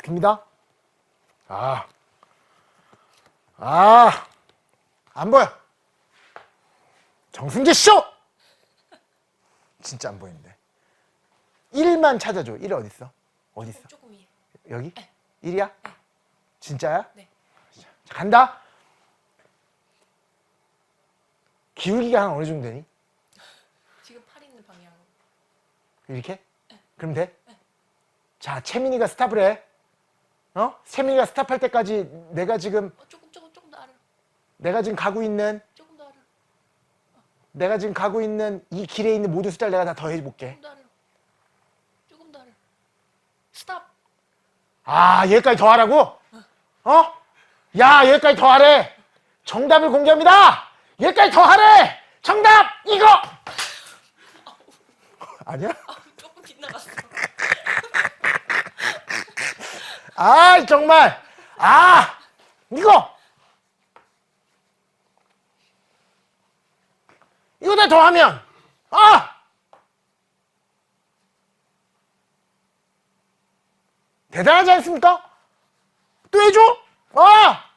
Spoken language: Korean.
마스크입니다. 아. 아. 안 보여. 정승재 쇼! 진짜 안 보이는데. 1만 찾아줘. 1 어딨어? 어딨어? 조금 위에. 여기? 1이야? 진짜야? 네. 자, 간다. 기울기가 한 어느 정도 되니? 지금 팔 있는 방향. 이렇게? 그럼 돼? 자, 채민이가 스탑을 해. 어? 채민이가 스탑할 때까지 내가 지금 어, 조금 조금 조금 더 아래로. 내가 지금 가고 있는 조금 더 아래로. 내가 지금 가고 있는 이 길에 있는 모든 숫자를 내가 다 더해 볼게. 조금 더 아래로. 조금 더 아래로. 스탑. 아, 여기까지 더 하라고? 어? 야, 여기까지 더 하래. 정답을 공개합니다. 여기까지 더 하래. 정답 이거. 아니야? 아, 조금 빗나갔어. 아, 정말. 아, 이거. 이거다 더 하면. 아! 대단하지 않습니까? 또 해줘? 아!